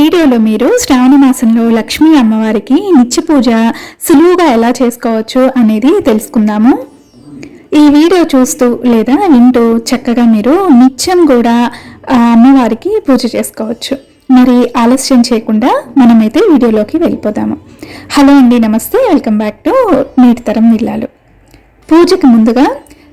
వీడియోలో మీరు శ్రావణ మాసంలో లక్ష్మీ అమ్మవారికి నిత్య పూజ సులువుగా ఎలా చేసుకోవచ్చు అనేది తెలుసుకుందాము. ఈ వీడియో చూస్తూ లేదా వింటూ చక్కగా మీరు నిత్యం కూడా అమ్మవారికి పూజ చేసుకోవచ్చు. మరి ఆలస్యం చేయకుండా మనమైతే వీడియోలోకి వెళ్ళిపోదాము. హలో అండి నమస్తే. వెల్కమ్ బ్యాక్ టు నేటి తరం ఇల్లాలు పూజకి ముందుగా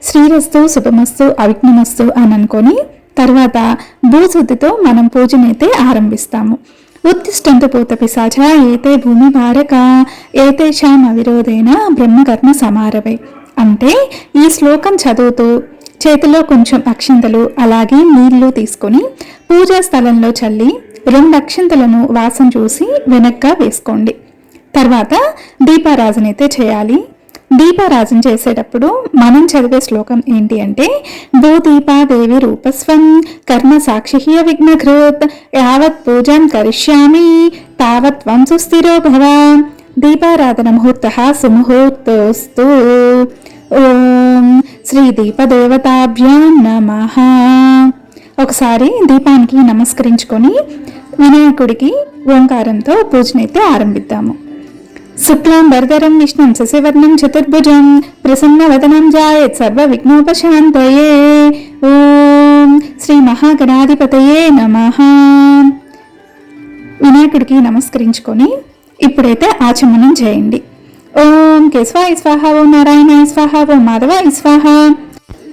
శ్రీరస్తు శుభమస్తు అవిఘ్నమస్తు అని అనుకొని తర్వాత భూశుద్ధితో మనం పూజనైతే ఆరంభిస్తాము. ఉత్తిష్టంతు పూత పిశాచ ఏతే భూమి భారక ఏతేషాం అవిరోధైన బ్రహ్మకర్మ సమారవై. అంటే ఈ శ్లోకం చదువుతూ చేతిలో కొంచెం అక్షింతలు అలాగే నీళ్ళు తీసుకొని పూజా స్థలంలో చల్లి రెండు అక్షింతలను వాసన చూసి వెనక్గా వేసుకోండి. తర్వాత దీపారాజనైతే చేయాలి. దీపారాజన చేసేటప్పుడు మనం చదివే శ్లోకం ఏంటి అంటే భూదీపాదేవి రూపస్వం కర్మ సాక్షిహ్య విఘ్నకృత్ యావత్ పూజం కరిష్యామి తావత్ త్వం సుస్థిరో భవ దీపారాధన ముహూర్త సుముహూర్తోస్తు. ఓం శ్రీ దీపదేవతాభ్యాం నమ. ఒకసారి దీపానికి నమస్కరించుకొని వినాయకుడికి ఓంకారంతో పూజనైతే ఆరంభిద్దాము. శుక్లాం భర్గరం విష్ణుం శశివర్ణం చతుర్భుజం ప్రసన్నవదనం జాయత్ సర్వ విఘ్నోపశాంతయే ఓం శ్రీ మహాగణాధిపతయే నమ వినాయకుడికి నమస్కరించుకొని ఇప్పుడైతే ఆచమనం చేయండి. ఓం కేశవ స్వాహ ఓం నారాయణ స్వాహ ఓం మాధవ స్వాహ.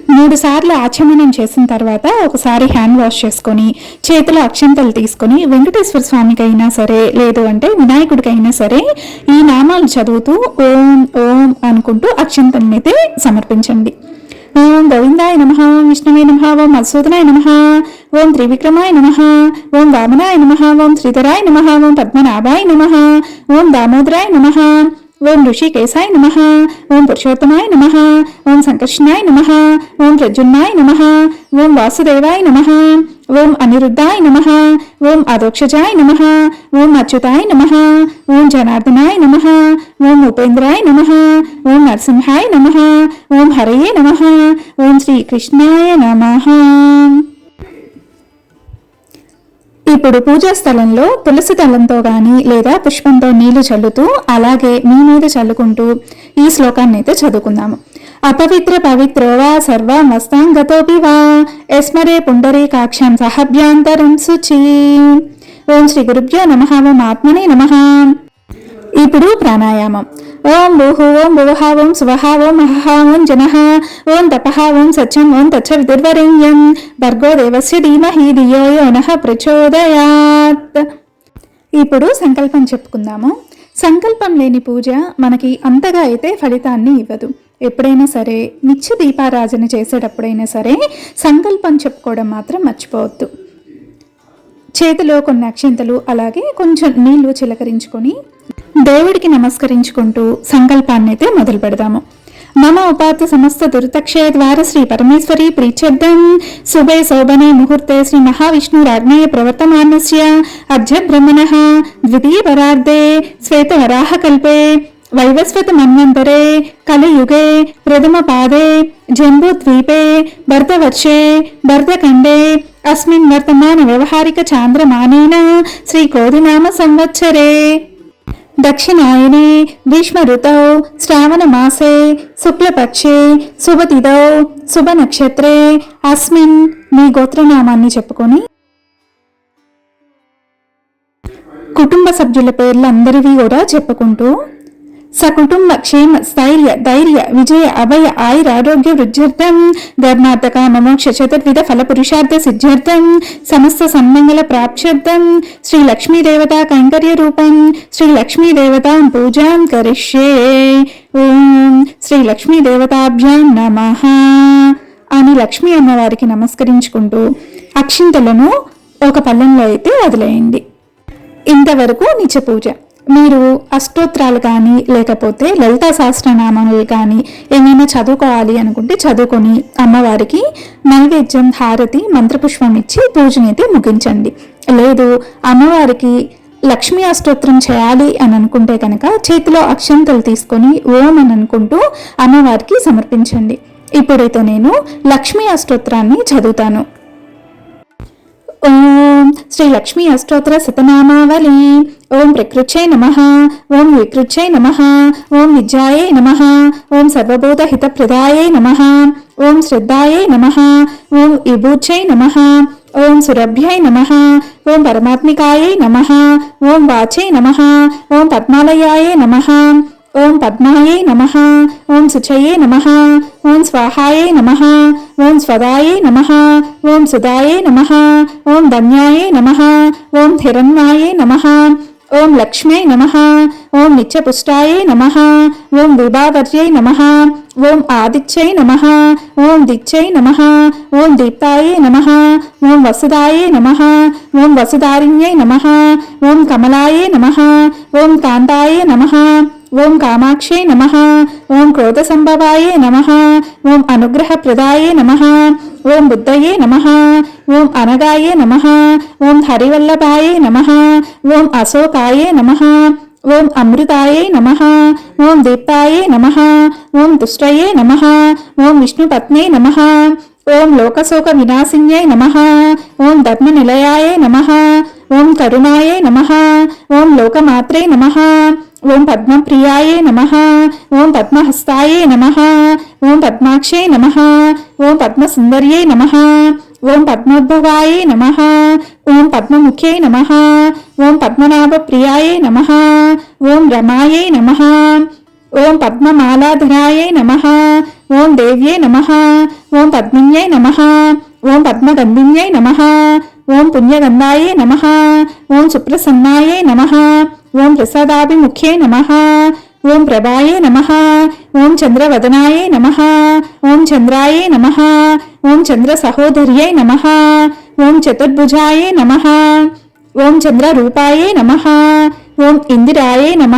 మూడు సార్లు ఆచమనం చేసిన తర్వాత ఒకసారి హ్యాండ్ వాష్ చేసుకొని చేతిలో అక్షంతలు తీసుకొని వెంకటేశ్వర స్వామికి అయినా సరే లేదు అంటే వినాయకుడికైనా సరే ఈ నామాలు చదువుతూ ఓం ఓం అనుకుంటూ అక్షంతల్ని అయితే సమర్పించండి. ఓం గోవిందాయ నమ ఓం విష్ణువే నమ ఓం మధుసూదనాయ నమ ఓం త్రివిక్రమాయ నమ ఓం వామనాయ నమ ఓం శ్రీధరాయ నమ ఓం పద్మనాభాయ నమ ఓం దామోదరాయ నమ ఓం ఋషికేశాయ నమ ఓం పురుషోత్తమాయ నమ ఓం సంకర్షణాయ నమ ఓం ప్రజున్నాయ నమ ఓం వాసుదేవాయ నమ ఓం అనిరుద్ధాయ నమ ఓం అదోక్షజాయ నమ ఓం అచ్యుతాయ నమ ఓం జనార్దనాయ నమ ఓం ఉపేంద్రాయ నమ ఓం నరసింహాయ నమ ఓం హరయే నమ ఓం శ్రీకృష్ణాయ నమ ఇప్పుడు పూజా స్థలంలో తులసి దళంతో గాని లేదా పుష్పంతో నీళ్ళు చల్లుతూ అలాగే మీ మీద చల్లుకుంటూ ఈ శ్లోకాన్ని అయితే చదువుకుందాము. అపవిత్ర పవిత్రో వా సర్వం వస్తాంగతోపి వా. ఎస్మరే పుండరీకాక్షం సహభ్యాంతరం శుచి ఓం శ్రీ గురుభ్యో నమ ఓం ఆత్మనే నమ. ఇప్పుడు ప్రాణాయామం. ఓం భూహు ఓం భువహ ఓం స్వహ ఓం మహహ ఓం జనః ఓం తపః ఓం సత్యం ఓం తచ్చ విదుర్వరేణ్యం. భర్గో దేవస్య ధీమహి ధియో యో ప్రచోదయాత్. ఇప్పుడు సంకల్పం చెప్పుకుందాము. సంకల్పం లేని పూజ మనకి అంతగా అయితే ఫలితాన్ని ఇవ్వదు. ఎప్పుడైనా సరే నిత్య దీపారాజన చేసేటప్పుడైనా సరే సంకల్పం చెప్పుకోవడం మాత్రం మర్చిపోవద్దు. చేతిలో కొన్ని అక్షింతలు అలాగే కొంచెం నీళ్ళు చిలకరించుకొని దేవుడికి నమస్కరించుకుంటూ సంకల్పాన్ని అయితే మొదలు పెడదాము. మమ ఉపాత సమస్త దురితక్షయ ద్వార శ్రీ పరమేశ్వరి ప్రీత్యర్థం. శుభే శోభనే ముహూర్తే శ్రీ మహావిష్ణురాజ్ఞయ ప్రవర్తమానస్య అర్ధ బ్రహ్మణ ద్వితీయ పరార్ధే శ్వేతవరాహ కల్పే వైవస్వత మన్వంతరే కలియుగే ప్రథమ పాదే జంబూద్వీపే భర్తవర్షే భర్తఖండే అస్మిన్ వర్తమాన వ్యవహారిక చాంద్రమానేన శ్రీ కోదినామ సంవత్సరే. దక్షిణాయనే గ్రీష్మ ఋతౌ శ్రావణ మాసే శుక్లపక్షే శుభతిథౌ శుభ నక్షత్రే అస్మిన్ మీ గోత్రనామాన్ని చెప్పుకొని కుటుంబ సభ్యుల పేర్లు అందరివి కూడా చెప్పుకుంటూ సకుటుంబ క్షేమ స్థైర్య ధైర్య విజయ అభయ ఆయుర ఆరోగ్య వృద్ధ్యర్థం ధర్మార్థక మమోక్ష చతుర్విధ ఫల పురుషార్థ సిద్ధ్యర్థం సమస్త సన్మంగళ ప్రాప్త్యర్థం శ్రీ లక్ష్మీదేవత కైంకర్య రూపం శ్రీ లక్ష్మీదేవత పూజాం కరిష్యే. ఓం శ్రీ లక్ష్మీ నమ. అని లక్ష్మీ అమ్మవారికి నమస్కరించుకుంటూ అక్షింతలను ఒక పళ్ళెంలో అయితే వదిలేయండి. ఇంతవరకు నిత్య పూజ. మీరు అష్టోత్తరాలు కానీ లేకపోతే లలితా సహస్రనామములు కానీ ఏమైనా చదువుకోవాలి అనుకుంటే చదువుకొని అమ్మవారికి నైవేద్యం హారతి మంత్రపుష్పం ఇచ్చి పూజనైతే ముగించండి. లేదు అమ్మవారికి లక్ష్మీ అష్టోత్తరం చేయాలి అని అనుకుంటే కనుక చేతిలో అక్షంతలు తీసుకొని ఓం అని అనుకుంటూ అమ్మవారికి సమర్పించండి. ఇప్పుడైతే నేను లక్ష్మీ అష్టోత్తరాన్ని చదువుతాను. ఓం శ్రీ లక్ష్మీ అష్టోత్తర శతనామావళి. ఓం ప్రకృత్యై నమ. ఓం వికృత్యై నమ. ఓం విద్యాయై నమ. ఓం సర్వభూత హితప్రదాయై నమ. ఓం శ్రద్ధాయై నమ. ఓం విభూత్యై నమ. ఓం సురభ్యై నమ. ఓం పరమాత్మికాయై నమ. ఓం వాచై నమ. ఓం పద్మాలయాయై నమ. ఓం పద్మాయే నమ ఓం శుచయే నమ ఓం స్వాహాయే నమ ఓం స్వదాయే నమ ఓం సుదాయే నమ ఓం ధన్యాయే నమ ఓం హిరణ్యాయై నమ ఓం లక్ష్మ్యై నమ ఓం నిత్యపుష్టాయే నమ ఓం విభావర్యై నమ ఓం ఆదిత్యై నమ ఓం దిచ్చై నమ ఓం దీప్తాయే నమ ఓం వసుదాయే నమ ఓం వసుదారిణ్యై నమ ఓం కమలాయే నమ ఓం కాంతాయే నమ ఓం కామాక్షే నమ ఓం క్రోధ సంభవాయే నమ ఓం అనుగ్రహ ప్రదాయే నమ ఓం బుద్ధయే నమ ఓం అనగాయే నమ ఓం హరివల్లభాయే నమ ఓం అశోకాయే నమ ఓం అమృతాయే నమ ఓం దీప్తాయే నమ ఓం దుష్టయే నమ ఓం విష్ణుపత్నే నమ ఓం లోకశోక వినాశిన్యై నమ ఓం ధర్మనిలయాయే నమ ఓం కరుణాయే నమ ఓం లోకమాత్రే నమ ఓం పద్మప్రియాయే నమ ఓం పద్మహస్తాయే నమ ఓం పద్మాక్షే నమ ఓం పద్మసుందర్యే నమ ఓం పద్మోద్భవాయే నమ ఓం పద్మముఖ్యై నమ ఓం పద్మనాభప్రియాయే నమ ఓం రమాయే నమ ఓం పద్మమాలాధరాయే నమ ఓం దేవ్యే నమ ఓం పద్మిన్యై నమ ఓం పద్మగంధిన్యై నమ ఓం పుణ్యగంధాయే నమ ఓం సుప్రసన్నాయే నమ ఓం ప్రసాదాభిముఖ్యే నమ ఓం ప్రభాయే నమ ఓం చంద్రవదనాయే నమ ఓం చంద్రాయే నమ ఓం చంద్ర సహోదర్యై నమ ఓం చతుర్భుజాయే నమ ఓం చంద్రరూపాయే నమ ఓం ఇందిరాయే నమ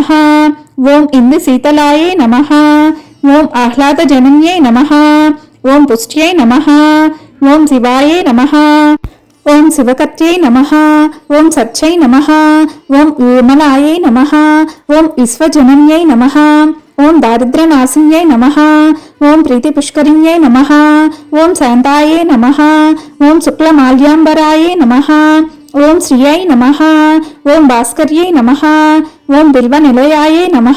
ఓం ఇంది శీతలాయే నమ ఓం ఆహ్లాదజనన్యై నమ ఓం పుష్ట్యై నమ ఓం శివాయే నమ ఓం శివకర్త్యై నమ ఓం సత్యై నమ ఓం విమలాయై నమ ఓం విశ్వజనన్యై నమ ఓం దారిద్ర్యనాశిన్యై నమ ఓం ప్రీతిపుష్కరిణ్యై నమ ఓం శాంతాయే నమ ఓం శుక్లమాల్యాంబరాయే నమ ఓం శ్రియై నమ ఓం భాస్కర్యై నమ ఓం బిల్వనిలయాయే నమ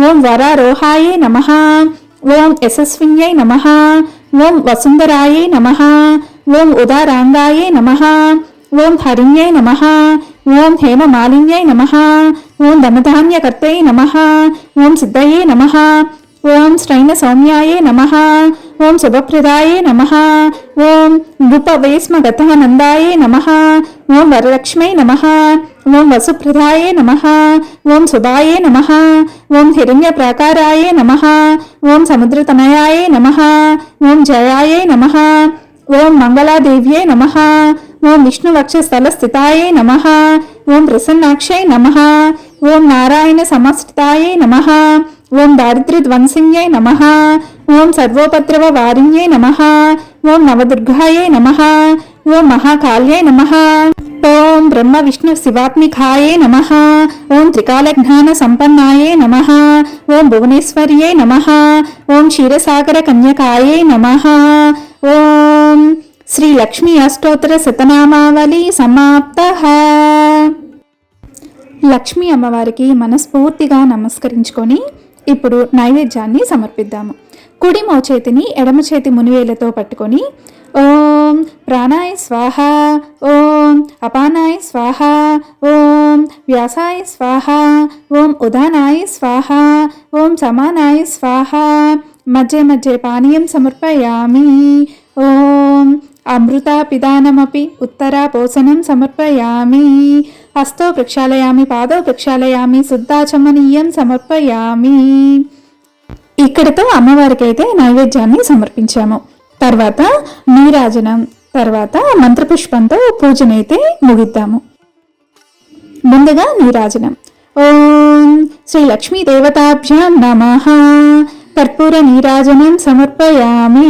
ఓం వరారోహాయే నమ ఓం యశస్విన్యై నమ ఓం వసుంధరాయే నమ ఓం ఉదారాంగాయే నమ ఓం హరిణ్యై నమ ఓం హేమ మాలిన్యై నమ ఓం ధనధాన్యకర్తై నమ ఓం సిద్ధయే నమ ఓం శ్రైన సౌమ్యాయే నమ ఓం శుభప్రదాయే నమ ఓం నృపవేస్మగతానందాయే నమ ఓం వరలక్ష్మై నమ ఓం వసుప్రదాయే నమ ఓం సుధాయే నమ ఓం హిరణ్యప్రాకారాయే నమ ఓం సముద్రతనయాయే నమ ఓం జయాయే నమ ఓం మంగళాదేవ్యై నమ. ఓం విష్ణువక్షస్థలస్థితాయే నమ. ఓం ప్రసన్నాక్షై నమ. ఓం నారాయణ సమస్థితాయే నమ. ఓం దారిద్ర్యధ్వంసిన్యై నమ. ఓం సర్వోపద్రవ వారిణ్యై నమ. ఓం నవదుర్గాయే నమ. ఓం మహాకాళ్యై నమ. ఓం బ్రహ్మ విష్ణు శివాత్మికాయే నమ ఓం త్రికాలజ్ఞాన సంపన్నాయే నమ ఓం భువనేశ్వర్యే నమ ఓం క్షీరసాగర కన్యకాయే నమ ఓం శ్రీ లక్ష్మీ అష్టోత్తర శతనామావళి సమాప్త లక్ష్మీ అమ్మవారికి మనస్ఫూర్తిగా నమస్కరించుకొని ఇప్పుడు నైవేద్యాన్ని సమర్పిద్దాము. కుడి మోచేతిని ఎడమ చేతి మునివేలతో పట్టుకొని ఓం ప్రాణాయ స్వాహ ఓం అపానాయ స్వాహ ఓం వ్యాసాయ స్వాహ ఓం ఉదానాయ స్వాహ ఓం సమానాయ స్వాహ. మధ్య మధ్య పానీయం సమర్పయామి. ఓం అమృత పిదానమపి ఉత్తరా పోషణం సమర్పయామి. హస్తో ప్రక్షాళయామి పాదో ప్రక్షాళయామి శుద్ధాచమనీయం సమర్పయామి. ఇక్కడితో అమ్మవారికి అయితే నైవేద్యాన్ని సమర్పించాము. తర్వాత నీరాజనం తర్వాత మంత్రపుష్పంతో పూజనైతే ముగిద్దాము. ముందుగా నీరాజనం. ఓం శ్రీ లక్ష్మీ దేవతాభ్యాం నమ. కర్పూర నీరాజనం సమర్పయామి.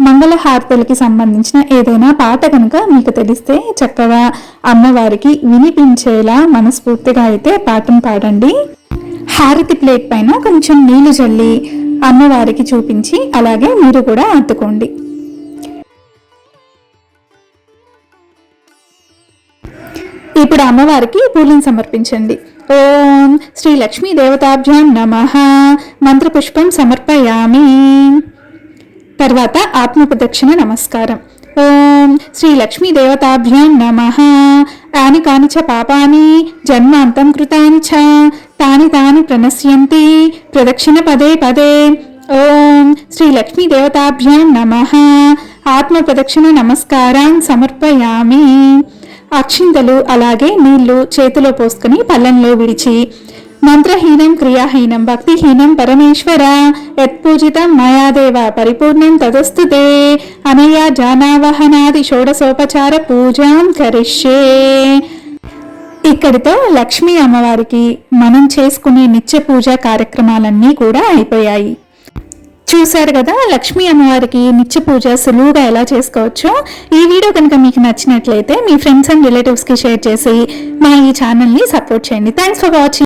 మంగళహారతులకి సంబంధించిన ఏదైనా పాట కనుక మీకు తెలిస్తే చక్కగా అమ్మవారికి వినిపించేలా మనస్ఫూర్తిగా అయితే పాఠం పాడండి. హారతి ప్లేట్ పైన కొంచెం నీళ్ళు చల్లి అమ్మవారికి చూపించి అలాగే మీరు కూడా అద్దుకోండి ఇప్పుడు అమ్మవారికి పూలను సమర్పించండి. ఓం శ్రీ లక్ష్మీ దేవతాభ్యాం నమ. మంత్రపుష్పం సమర్పయామి. తర్వాత ఆత్మ ప్రదక్షిణ నమస్కారం. ఓం శ్రీ లక్ష్మీ దేవతాభ్యాం నమ. యాని కాని చ పాపాని జన్మాంతం కృతాని చ తాని తాని ప్రణశ్యంతి ప్రదక్షిణ పదే పదే. ఓం శ్రీ లక్ష్మీ దేవతాభ్యాం నమ. ఆత్మ ప్రదక్షిణ నమస్కారాన్ సమర్పయామి. అక్షింతలు అలాగే నీళ్ళు చేతిలో పోసుకుని పల్లంలో విడిచి మంత్రహీనం క్రియాహీనం భక్తిహీనం పరమేశ్వర యత్పూజితం మయాదేవ పరిపూర్ణం తదస్తుతే అనయా జానావహనాది షోడసోపచార పూజాం కరిష్యే. ఇక్కడితో లక్ష్మీ అమ్మవారికి మనం చేసుకునే నిత్య పూజ కార్యక్రమాలన్నీ కూడా అయిపోయాయి. చూశారు కదా లక్ష్మీ అమ్మవారికి నిత్య పూజ సులువుగా ఎలా చేసుకోవచ్చో? ఈ వీడియో కనుక మీకు నచ్చినట్లయితే మీ ఫ్రెండ్స్ అండ్ రిలేటివ్స్కి షేర్ చేసి మా ఈ ఛానల్ని సపోర్ట్ చేయండి. Thanks for watching